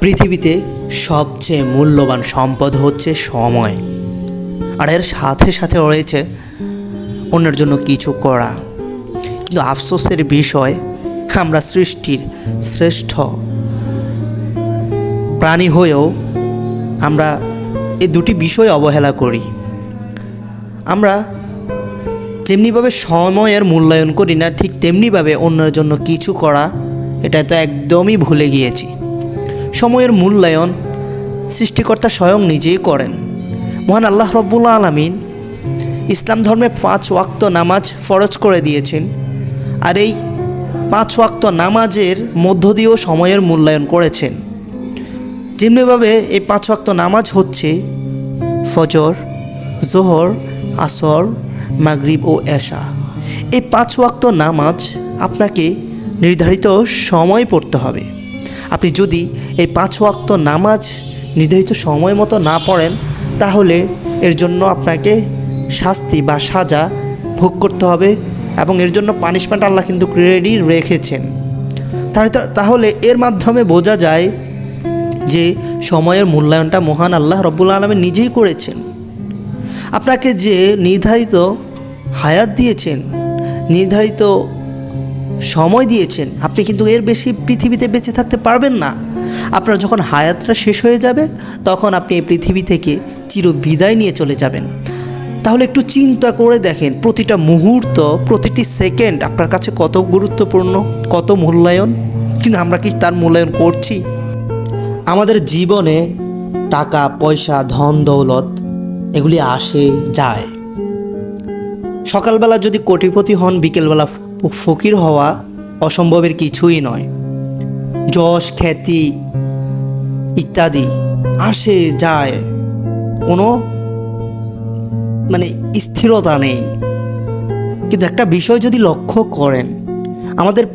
পৃথিবীতে সবচেয়ে মূল্যবান সম্পদ হচ্ছে সময়। আর এর সাথে সাথে রয়েছে অন্যের জন্য কিছু করা। কিন্তু আফসোসের বিষয়, আমরা সৃষ্টির শ্রেষ্ঠ প্রাণী হয়েও আমরা এই দুটি বিষয় অবহেলা করি। আমরা যেমনিভাবে সময়ের মূল্যায়ন করি না, ঠিক তেমনিভাবে অন্যের জন্য কিছু করা, এটা তো একদমই ভুলে গিয়েছি। সময়ের মূল্যায়ন সৃষ্টিকর্তা স্বয়ং নিজেই করেন। মহান আল্লাহ রব্বুল্লা আলমিন ইসলাম ধর্মে পাঁচ ওয়াক্ত নামাজ ফরজ করে দিয়েছেন আর এই পাঁচ ওয়াক্ত নামাজের মধ্য দিয়েও সময়ের মূল্যায়ন করেছেন। যেমনিভাবে এই পাঁচ ওয়াক্ত নামাজ হচ্ছে ফজর, জোহর, আসর, মাগরিব ও এশা। এই পাঁচ ওয়াক্ত নামাজ আপনাকে নির্ধারিত সময় পড়তে হবে। আপনি যদি এই পাঁচ ওয়াক্ত নামাজ নির্ধারিত সময় মতো না পড়েন, তাহলে এর জন্য আপনাকে শাস্তি বা সাজা ভোগ করতে হবে এবং এর জন্য পানিশমেন্ট আল্লাহ কিন্তু রেডি রেখেছেন। তাহলে এর মাধ্যমে বোঝা যায় যে সময়ের মূল্যায়নটা মহান আল্লাহ রব্বুল আলমী নিজেই করেছেন। আপনাকে যে নির্ধারিত হায়াত দিয়েছেন, নির্ধারিত সময় দিয়েছেন, আপনি কিন্তু এর বেশি পৃথিবীতে বেঁচে থাকতে পারবেন না। আপনার যখন হায়াতটা শেষ হয়ে যাবে, তখন আপনি এই পৃথিবী থেকে চির বিদায় নিয়ে চলে যাবেন। তাহলে একটু চিন্তা করে দেখেন, প্রতিটা মুহূর্ত, প্রতিটি সেকেন্ড আপনার কাছে কত গুরুত্বপূর্ণ, কত মূল্যায়ন। কিন্তু আমরা কি তার মূল্যায়ন করছি? আমাদের জীবনে টাকা, পয়সা, ধন, দৌলত, এগুলি আসে, যায়। সকালবেলা যদি কোটিপতি হন, বিকেলবেলা ফকির হওয়া অসম্ভবের কিছুই নয়। যশ, খ্যাতি ইত্যাদি আসে, যায়। কোনো মানে স্থিরতা নেই। কিন্তু একটা বিষয় যদি লক্ষ্য করেন, আমাদের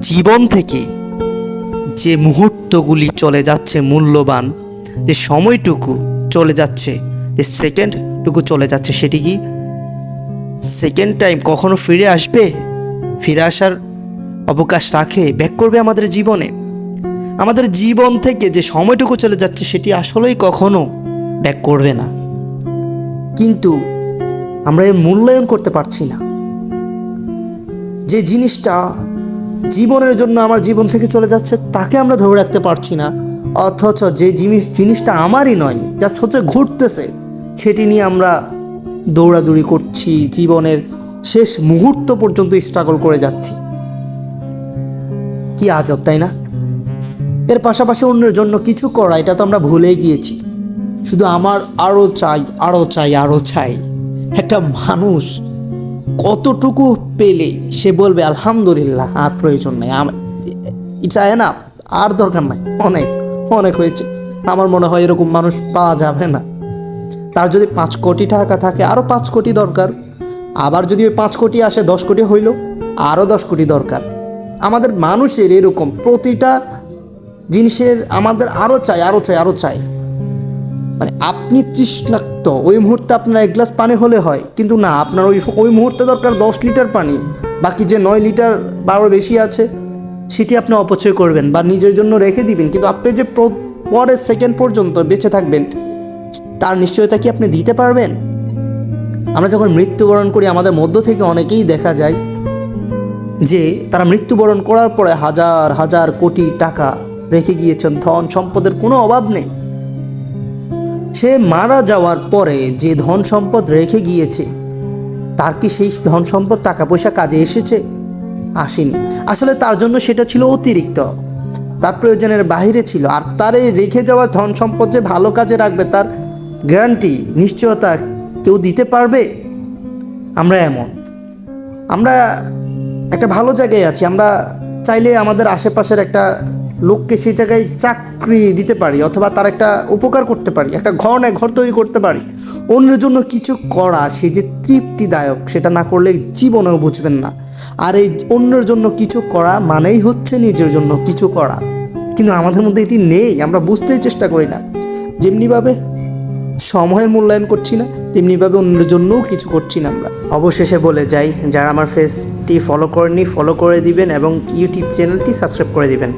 জীবন থেকে যে মুহূর্তগুলি চলে যাচ্ছে, মূল্যবান, যে সময়টুকু চলে যাচ্ছে, যে সেকেন্ডটুকু চলে যাচ্ছে, সেটি কি সেকেন্ড টাইম কখনো ফিরে আসবে? ফিরে আসার অবকাশ রাখে, ব্যাক করবে আমাদের জীবনে। আমাদের জীবন থেকে যে সময়টুকু চলে যাচ্ছে, সেটি আসলেই কখনো ব্যাক করবে না। কিন্তু আমরা এর মূল্যায়ন করতে পারছি না। যে জিনিসটা জীবনের জন্য আমার জীবন থেকে চলে যাচ্ছে, তাকে আমরা ধরে রাখতে পারছি না। অথচ যে জিনিস, জিনিসটা আমারই নয় জাস্ট হচ্ছে ঘুরতেছে সেটি নিয়ে আমরা দৌড়াদৌড়ি করছি, জীবনের শেষ মুহূর্ত পর্যন্ত স্ট্রাগল করে যাচ্ছি। কি আজব, তাই না? এর পাশাপাশি অন্যের জন্য কিছু করা, এটা তো আমরা ভুলেই গিয়েছি। শুধু আমার আরও চাই আরও চাই আরও চাই। একটা মানুষ কতটুকু পেলে, সে বলবে, আলহামদুলিল্লাহ, আর প্রয়োজন নেই। চায় না আর দরকার নাই। অনেক অনেক হয়েছে। আমার মনে হয় এরকম মানুষ পাওয়া যাবে না। তার যদি পাঁচ কোটি টাকা থাকে আরও পাঁচ কোটি দরকার। আবার যদি ওই পাঁচ কোটি আসে, দশ কোটি হইল, আরও দশ কোটি দরকার। আমাদের মানুষের এরকম প্রতিটা জিনিসের আমাদের আরও চাই আরও চাই আরও চাই। মানে আপনি তৃষ্ণাক্ত, ওই মুহূর্তে আপনার এক গ্লাস পানি হলে হয়, কিন্তু না, আপনার ওই ওই মুহূর্তে দরকার দশ লিটার পানি, বাকি যে নয় লিটার বারো বেশি আছে, সেটি আপনি অপচয় করবেন বা নিজের জন্য রেখে দিবেন, কিন্তু আপনি যে পরের সেকেন্ড পর্যন্ত বেঁচে থাকবেন, তার নিশ্চয়তা কি আপনি দিতে পারবেন? আমরা যখন মৃত্যুবরণ করি, আমাদের মধ্য থেকে অনেকেই দেখা যায় যে তারা মৃত্যুবরণ করার পরে হাজার হাজার কোটি টাকা রেখে গিয়েছেন, ধন সম্পদের কোনো অভাব নেই। সে মারা যাওয়ার পরে যে ধন সম্পদ রেখে গিয়েছে, তার কি সেই ধন সম্পদ টাকা পয়সা কাজে এসেছে? আসেনি। আসলে তার জন্য সেটা ছিল অতিরিক্ত। তার প্রয়োজনের বাইরে ছিল। আর তার এই রেখে যাওয়া ধন সম্পদ যে ভালো কাজে রাখবে, তার গ্যারান্টি নিশ্চয়তা কেউ দিতে পারবে? আমরা এমন। আমরা একটা ভালো জায়গায় আছি। আমরা চাইলে আমাদের আশেপাশের একটা লোককে সেই জায়গায় চাকরি দিতে পারি অথবা তার একটা উপকার করতে পারি, একটা ঘর নেয় ঘর তৈরি করতে পারি। অন্যের জন্য কিছু করা, সে যে তৃপ্তিদায়ক সেটা না করলে জীবনেও বুঝবেন না। আর এই অন্যের জন্য কিছু করা মানেই হচ্ছে নিজের জন্য কিছু করা। কিন্তু আমাদের মধ্যে এটি নেই, আমরা বুঝতেই চেষ্টা করি না। যেমনিভাবে সময়ের মূল্যায়ন করছি না, তেমনিভাবে অন্যের জন্যও কিছু করছি না আমরা। অবশেষে বলে যাই, যারা আমার ফেসটি ফলো করেনি ফলো করে দিবেন এবং ইউটিউব চ্যানেলটি সাবস্ক্রাইব করে দিবেন।